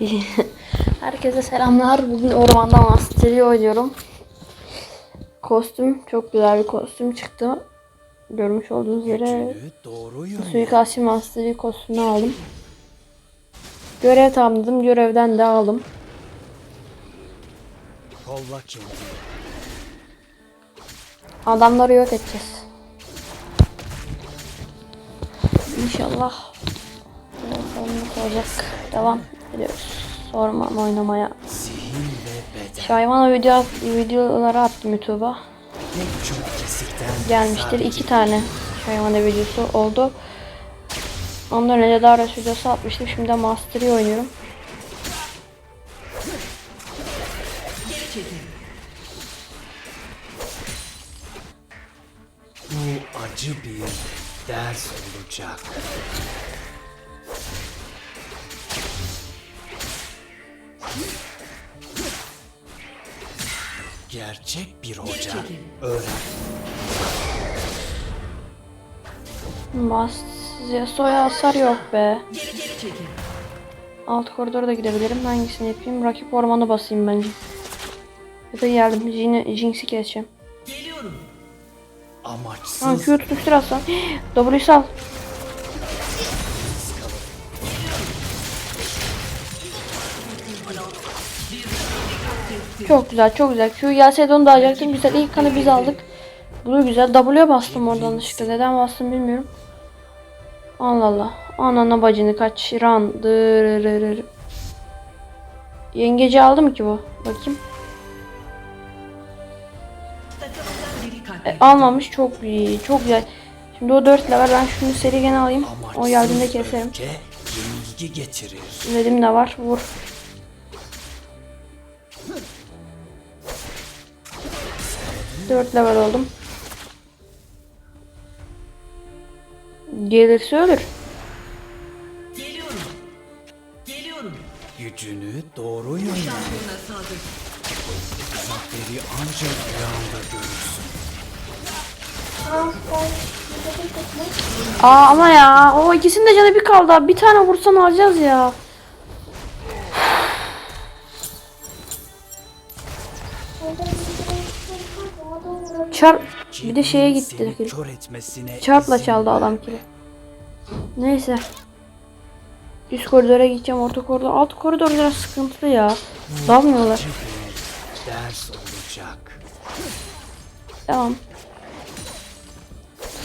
Herkese selamlar. Bugün ormanda Mastery oynuyorum. Kostüm çok güzel bir kostüm çıktı. Görmüş olduğunuz üzere suikastçı Mastery kostümünü aldım. Görev tamamladım. Görevden de aldım. Adamları yok edeceğiz. İnşallah. Olacak. Devam ediyoruz. Orman oynamaya. Şu hayvana video, videoları attım YouTube'a. Gelmiştir. iki tane şu hayvana videosu oldu. Ondan önce Darius videosu atmıştım. Şimdi de Mastery oynuyorum. Bu acı bir ders olacak. Gerçek bir hoca öğren. Bas soya hasar yok be. Alt koridora da gidebilirim. Hangisini yapayım? Rakip ormanı basayım bence. Ya da geldim. Jin- Jinx'i keseceğim. Ha Amaçsız Q tutuştur aslan. W'yu sal. Çok güzel, çok güzel. Q gelseydi onu da alacaktım. Güzel. İlk kanı biz aldık. Bu da güzel. W'ye bastım oradan yanlışlıkla. Neden bastım bilmiyorum. Allah Allah. Anana bacını kaç. Ran. Dırırırır. Yengeci aldı mı ki bu? Bakayım. E, almamış. Çok iyi. Çok güzel. Şimdi o 4 level. Ben şunu seri gene alayım. O geldiğinde keserim. yenilgi getirir. Dedim de var. Vur. Dört level oldum. Gelirse ölür. Gücünü doğru yönle. Zaferi ancak rüyanda görürsün. Aa ama ya. O ikisinin de canı bir kaldı. Bir tane vursan alacağız ya. Çar bir de şeye gitti. Çarpla çaldı adam kili. Neyse. Üst koridora gideceğim. Orta koridor. Alt koridor biraz sıkıntılı ya. Dalmıyorlar. Ders olacak. Tamam.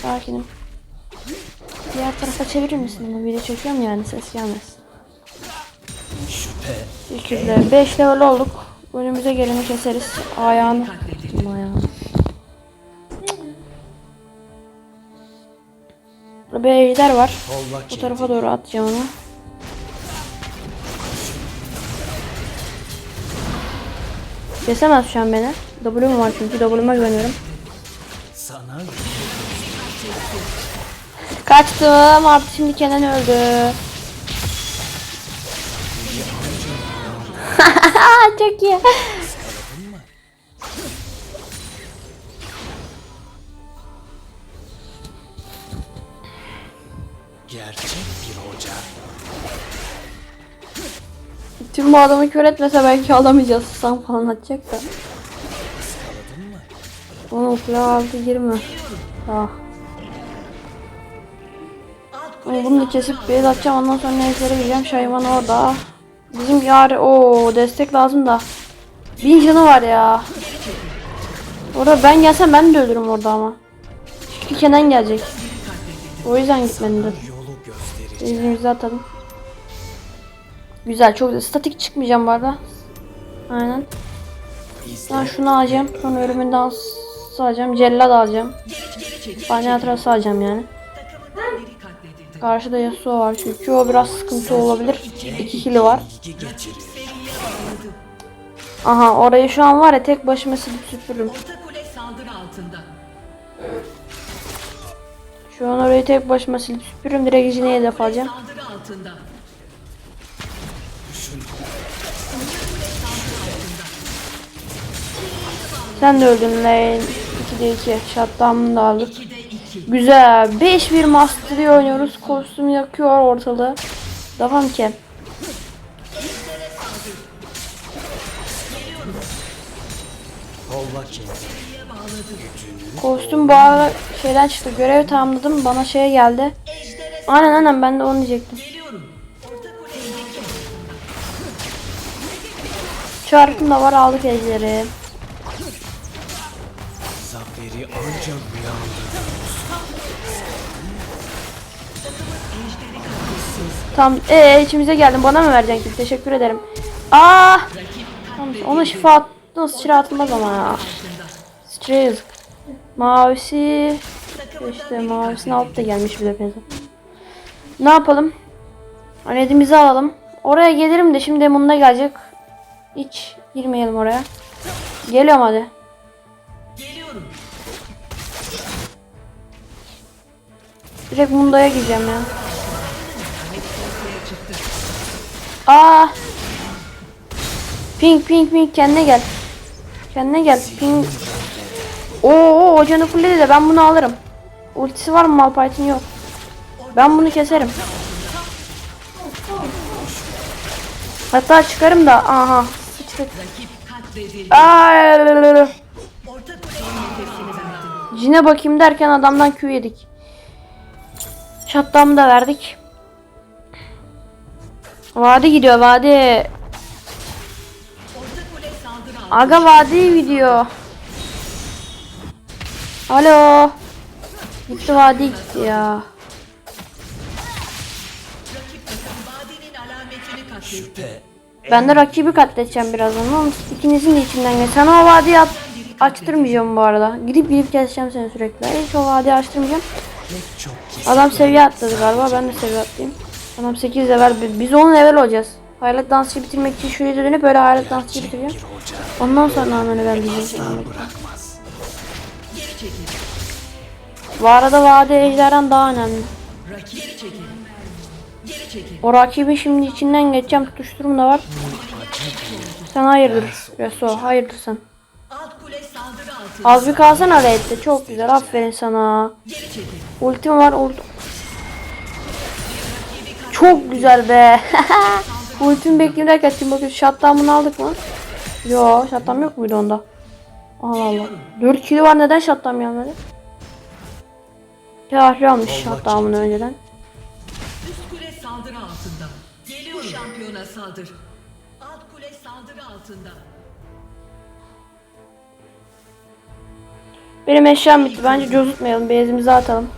Sakinim. Diğer tarafa çevirir misin bunu? Video çekiyorum yani ses gelmez. Şüphe Teşekkürler. 5 level olduk. Önümüze geleni keseriz. Ayağını. Ayağını. Burada bir ejder var. Bu tarafa doğru atacağım onu. Kesemez şu an beni. W'm var çünkü W'ma güveniyorum. Sana Kaçtım. Artık şimdi Kenan öldü. Çok iyi. Tüm bu adamı kör etmese belki alamayacağız. Susam falan atacak da. Onun kulağı altı girme. Ah. Ama bunu da kesip bir atacağım ondan sonra neyse gideceğim. Şayvan orada. Bizim yari o destek lazım da. Bin canı var ya. Orada ben gelsem ben de ölürüm orada ama. Çünkü Kenan gelecek. O yüzden gösterir. Elimizi atalım. Güzel çok güzel. Statik çıkmayacağım bu arada. Aynen. Ben şunu alacağım. Sonra ölümün dansı alacağım. Cellad alacağım. Panyatrası alacağım yani. Karşıda Yasuo var çünkü o biraz sıkıntı olabilir. 2 kili var. Aha orayı şu an var ya tek başıma silip süpürürüm. Şu an orayı tek başıma silip süpürürüm. Direkt Jine'ye hedef alacağım. Sen de öldün lane. 2'de 2. Shutdown'u da aldık. 2'de 2. Güzel. 5-1 Mastery oynuyoruz. Kostüm yakıyor ortalığı. Devam ki. Kostüm arada şeyden çıktı. Görevi tamamladım. Bana şey geldi. Aynen aynen ben de onu diyecektim. Çarkım da var aldık ejderi. Ancak rüyanda Tam ee içimize geldin. Bana mı vereceksin? Teşekkür ederim. Aa! Tamam, ona şifa attın. Sıçra atılmaz ama ya. Sıçra yazık. Mavisi işte mavisini alıp da gelmiş bir de peza. Ne yapalım? Redimizi alalım. Oraya gelirim de şimdi Emun'da gelecek. Hiç girmeyelim oraya. Geliyorum hadi. Direkt Munda'ya gireceğim ya. Aa! Pink pink pink kendine gel. Kendine gel. Pink. Oo o canı fulledi de ben bunu alırım. Ultisi var mı Malphite'in yok. Ben bunu keserim. Hatta çıkarım da aha. Sıçtık. Cine bakayım derken adamdan Q yedik. Shutdown'u da verdik. Vadi gidiyor vadi. Aga vadi gidiyor. Alo. Gitti vadi gitti ya. Şüphe. Ben de rakibi katledeceğim birazdan ama ikinizin de içinden geç. Sana o vadiyi at açtırmayacağım bu arada. Gidip gidip keseceğim seni sürekli. Hiç o vadiyi açtırmayacağım. Adam seviye atladı galiba. Ben de seviye atlayayım. Adam 8 level. Biz 10 level olacağız. Hayalet dansçı bitirmek için şuraya dönüp böyle hayalet dansçı hoca Ondan sonra hemen ben çekil. Bu arada vade ejderhan daha önemli. O rakibi şimdi içinden geçeceğim. Tutuşturum da var. Sen hayırdır Reso. Hayırdır sen. Alt kule saldırı altında. Az bir kalsana redde. Çok güzel. Aferin sana. Geri çekil. Ultim var. Ult Çok güzel be. Ultim bekleyeyim derken şimdi bakıyoruz. Shutdown'unu aldık mı? Yo shutdown yok muydu onda? Allah Allah. 4 kilo var neden shutdown gelmedi? Kahri almış shutdown'unu önceden. Üst kule saldırı altında. Geliyor şampiyona saldır. Alt kule saldırı altında. Benim eşyam bitti. Bence cozutmayalım. Beyazımızı atalım.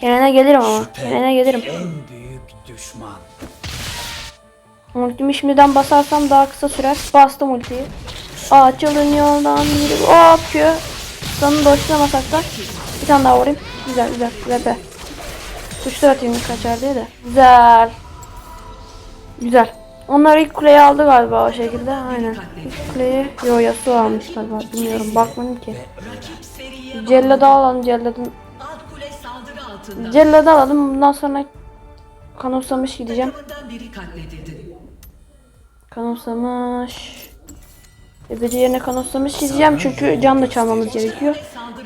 Kenan'a gelirim ama. Kenan'a gelirim. En büyük düşman. Ultimi şimdiden basarsam daha kısa sürer. Bastım ultiyi. Açılın yoldan yürü. Hop Q. Sonunu boşlamasak da. Bir tane daha vurayım. Güzel güzel. Güzel be. Tuşlar atayım kaçar diye de. Güzel. Güzel. Onlar ilk kuleyi aldı galiba o şekilde. Aynen. İlk kuleyi. Yo Yasuo almış galiba. Bilmiyorum. Bakmadım ki. Celladı alalım. Celladın. Celladı alalım. Bundan sonra kanımsamış gideceğim. Kanımsamış. Ebedi yerine kanımsamış gideceğim çünkü can da çalmamız gerekiyor.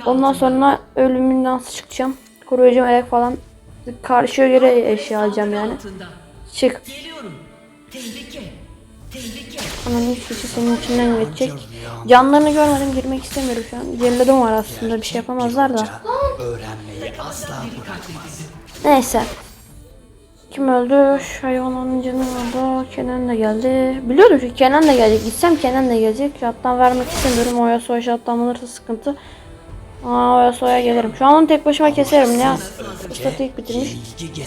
Ondan sonra ölümün nasıl çıkacağım. Koruyucu melek falan. Karşıya göre eşya alacağım yani. Çık. Geliyorum. Tehlike. Tehlike. Ananın üç kişi senin içinden geçecek. Canlarını görmedim girmek istemiyorum şu an. Celladım var aslında bir şey yapamazlar da. Öğrenmeyi asla bırakmaz. Neyse. Kim öldü? Hayvan onun canı oldu. Kenan da geldi. Biliyordum ki Kenan da gelecek. Gitsem Kenan da gelecek. Şattan vermek istemiyorum. Oya soya şattan alırsa sıkıntı. Aa Oya soya gelirim. Şu an onu tek başıma keserim ya. İlk bitirmiş.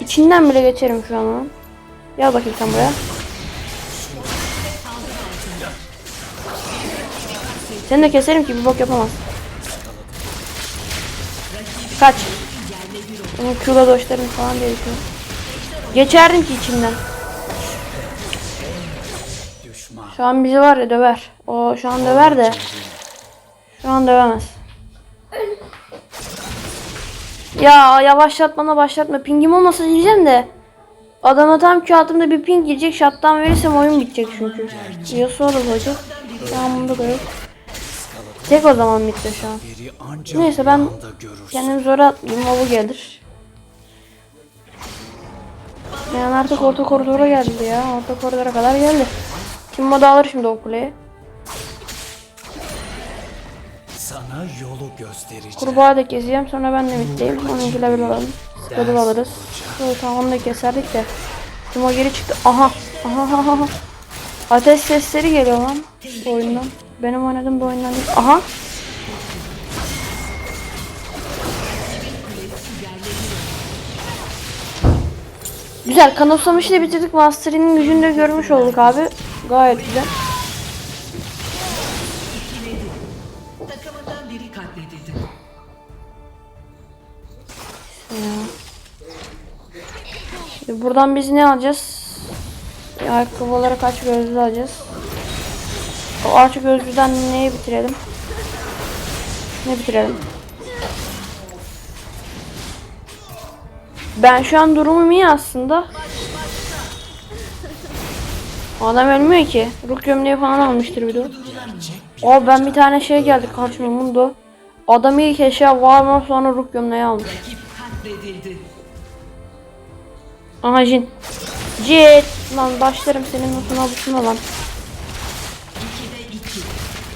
İçinden bile geçerim şu an onun. Gel bakayım sen buraya. Seni de keserim ki bir bok yapamaz. Kaç. Onun Q'la doşlarım falan düşünüyorum. Geçerdim ki içimden. Şu an bizi var ya döver. O şu an döver de. Şu an dövemez. Ya yavaşlatmana başlatma. Pingim olmasa diyeceğim de. Adama tam Q attığımda bir ping girecek. Shutdown verirsem oyun bitecek çünkü. Yasuo da olacak. Tamam bunu da görüyoruz. Tek o zaman bitti şu an. Neyse ben kendimi zora atmayayım. O bu gelir. Yani artık orta koridora geldi ya. Orta koridora kadar geldi. Timo da alır şimdi o kuleyi. Sana yolu göstereceğim. Kurbağa da keseceğim sonra ben de middeyim. Onuncu level alalım. Level alırız. Evet, tamam onu da keserdik de. Timo geri çıktı. Aha. Aha aha. Ateş sesleri geliyor lan oyundan. Benim oynadığım bu oyundan değil. Aha. Güzel. Kanıtsamışı da bitirdik. Master'inin gücünü de görmüş olduk abi. Gayet güzel. Şimdi buradan biz ne alacağız? Ayakkabı olarak aç gözlü alacağız. Aç gözlüden neyi bitirelim? Ne bitirelim? Ben şu an durumum iyi aslında. Adam ölmüyor ki. Ruh gömleği falan almıştır bir de. O ben bir tane şey geldi karşıma Mundo. Adam ilk eşya var mı sonra ruh gömleği almış. Aha Jin. Jet. Lan başlarım senin notuna busuna lan.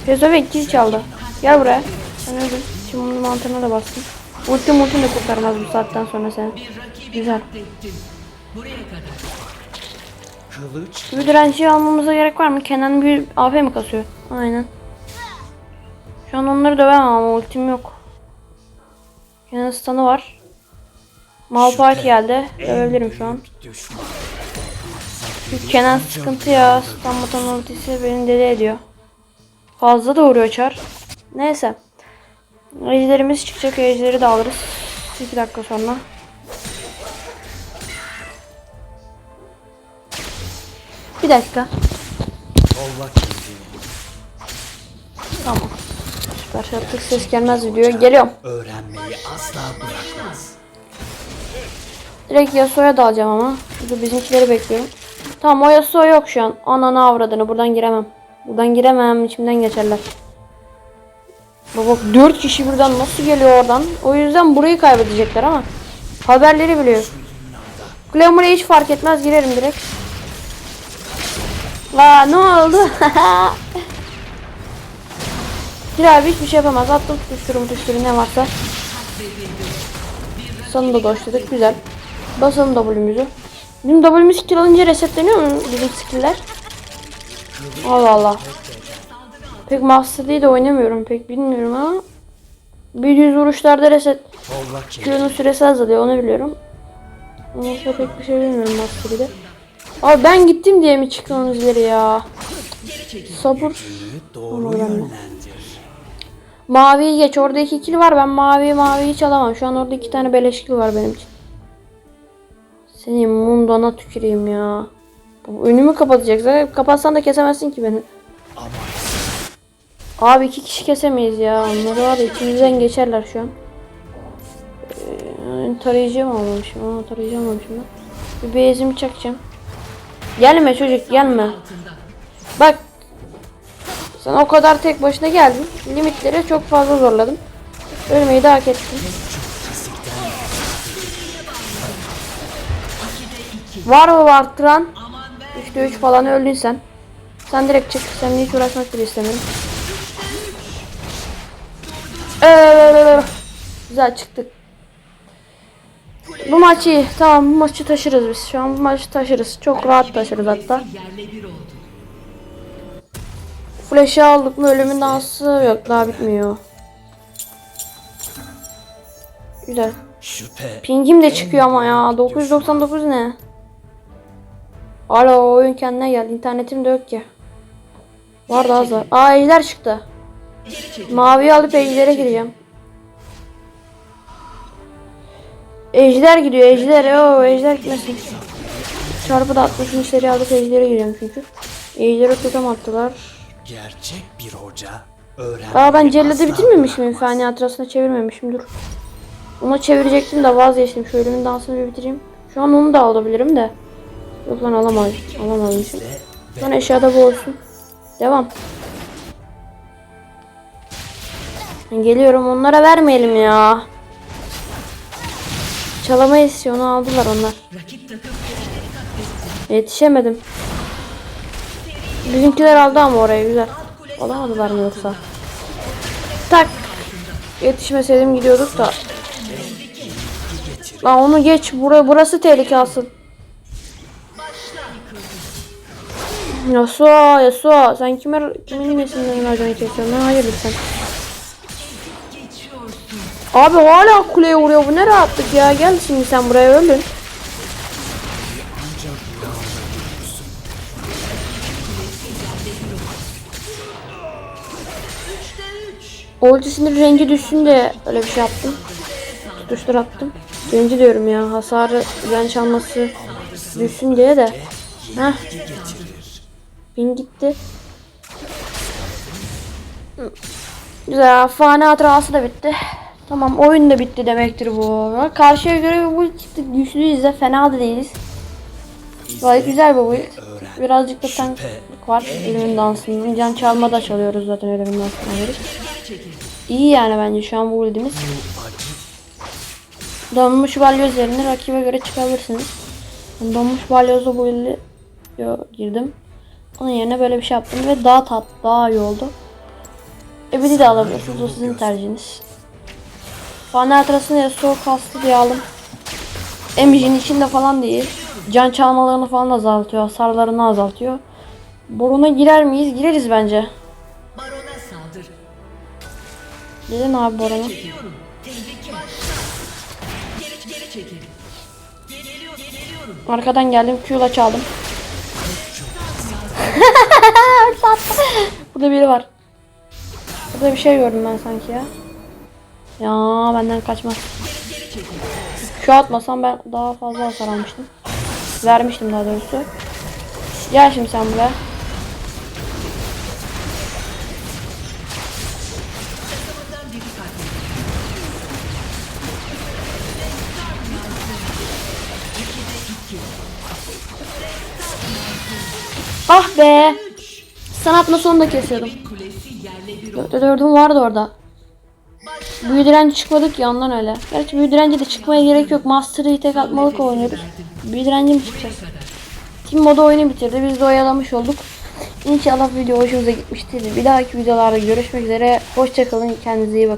Pezovenk kill çaldı. Gel buraya. Sen öldün. Şimdi bunun mantığına da bastım. Ulti multi de kurtarmaz bu saatten sonra rakibi Güzel. katlettin. Buraya kadar. Kılıç Bir direnci almamıza gerek var mı? Kenan bir AP mi kasıyor? Aynen. Şu an onları dövemem ama ultim yok. Kenan stun'ı var. Malphite geldi. Dövebilirim şu an. Çünkü Kenan sıkıntı ya. Stun button ultisi beni deli ediyor. Fazla da vuruyor çar. Neyse. Ejderimiz çıkacak. Ejderi de alırız. 2 dakika sonra. Bir dakika. Kendini. Tamam. Süper yaptık. Ses gelmez videoya. Geliyorum. Öğrenmeyi asla bırakmaz. Direkt Yasuo'ya dalacağım ama. Şurada bizimkileri bekliyorum. Tamam o Yasuo yok şu an. Ananı avradını buradan giremem. Buradan giremem. içimden geçerler. Baba 4 kişi birden nasıl geliyor oradan? O yüzden burayı kaybedecekler ama. Haberleri biliyor. Glamour'a hiç fark etmez girerim direkt. La ne oldu? Gir abi hiçbir şey yapamaz. Attım tutuşturum tutuşturum ne varsa. Sonunda doşladık güzel. Basalım W'mizi. Bizim W'miz skill alınca resetleniyor mu bizim skill'ler? Allah Allah. Pek Master değil de oynamıyorum pek bilmiyorum ama. Bir düz vuruşlarda reset. Q'nun süresi azalıyor onu biliyorum. Başka pek bir şey bilmiyorum Master'ı da. Abi ben gittim diye mi çıktınız ileri ya? Sabır. Maviyi geç. Orada iki kill var. Ben mavi maviyi hiç alamam. Şu an orada iki tane beleş kill var benim için. Senin mundana tüküreyim ya. Önümü kapatacak. Zaten kapatsan da kesemezsin ki beni. Abi iki kişi kesemeyiz ya. Onları var ya içimizden geçerler şu an. Ee, tarayıcı mı almamışım? Aa, tarayıcı almamışım ben. Bir bezimi çakacağım. Gelme çocuk gelme. Bak. Sen o kadar tek başına geldin. Limitleri çok fazla zorladım. Ölmeyi de hak ettin. Var mı arttıran? Aman ver. 3'te 3 falan öldün sen. Sen direkt çık. Seninle hiç uğraşmak bile istemiyorum. Ee, güzel çıktık. Bu maçı iyi. Tamam bu maçı taşırız biz. Şu an bu maçı taşırız. Çok rahat taşırız hatta. Flash'ı aldık mı ölümün dansı yok daha bitmiyor. Güzel. Pingim de çıkıyor ama ya. 999 ne? Alo oyun kendine geldi. İnternetim de yok ki. Var da az var. Aa ejder çıktı. Maviyi alıp ejdere gireceğim. Ejder gidiyor ejder. Oo ejder gitmesin. Çarpı da 60. seri alıp ejdere gireceğim çünkü. Ejdere totem attılar. gerçek bir hoca öğrenmeyi Aa ben celladı asla bitirmemiş miyim? bırakmaz. Fani hatırasına çevirmemişim dur. Onu çevirecektim de vazgeçtim. Şu ölümün dansını bir bitireyim. Şu an onu da alabilirim de. Yok lan alamadım. Alamamışım. Son eşyada bu olsun. Devam. Geliyorum onlara vermeyelim ya. Çalamayız onu aldılar onlar. Yetişemedim. Bizimkiler aldı ama orayı güzel. Alamadılar mı yoksa? Tak. Yetişmeseydim gidiyorduk da. Lan onu geç. Buraya burası tehlike asıl. Yasuo, Yasuo. Sen kime, kimin nesinden raconu kesiyorsun? Ben hayırdır sen. Abi hala kuleye vuruyor. Bu ne rahatlık ya. Gel şimdi sen buraya öldün. Ultisinin rengi düşsün de öyle bir şey yaptım. Tutuştur attım. Rengi diyorum ya. Hasarı ben çalması düşsün diye de. Heh. Bin gitti. Güzel. Fani hatırası da bitti. Tamam oyun da bitti demektir bu. Karşıya göre bu çıktı. Güçlüyüz de fena da değiliz. Gayet güzel bir build. Birazcık da tanklık var elimin dansından. Can çalma da çalıyoruz zaten elimin dansından beri. İyi yani bence şu an bu build'imiz. Donmuş balyoz yerine rakibe göre çıkabilirsiniz. Donmuş balyozla bu build'e yo- girdim. Onun yerine böyle bir şey yaptım ve daha tat, daha iyi oldu. Ebedi de alabilirsiniz. O sizin tercihiniz. Fani hatırasını ya soğuk kastı diye aldım. Emic'in içinde falan değil. Can çalmalarını falan azaltıyor. Hasarlarını azaltıyor. Boruna girer miyiz? Gireriz bence. Gelin abi Borona. Arkadan geldim. Q'la çaldım. Burada biri var. Burada bir şey gördüm ben sanki ya. Ya benden kaçmaz. Q atmasam ben daha fazla hasar almıştım. Vermiştim daha doğrusu. Gel şimdi sen buraya. Ah be. Sanat nasıl onu da kesiyordum. Dördüm vardı orada. Büyü direnci çıkmadık ya ondan öyle. Gerçi büyü direnci de çıkmaya gerek yok. Master'ı tek atmalık oynuyoruz. Büyü direnci mi çıkacak? Team modu oyunu bitirdi. Biz de oyalamış olduk. İnşallah video hoşunuza gitmiştir. Bir dahaki videolarda görüşmek üzere. Hoşçakalın. Kendinize iyi bakın.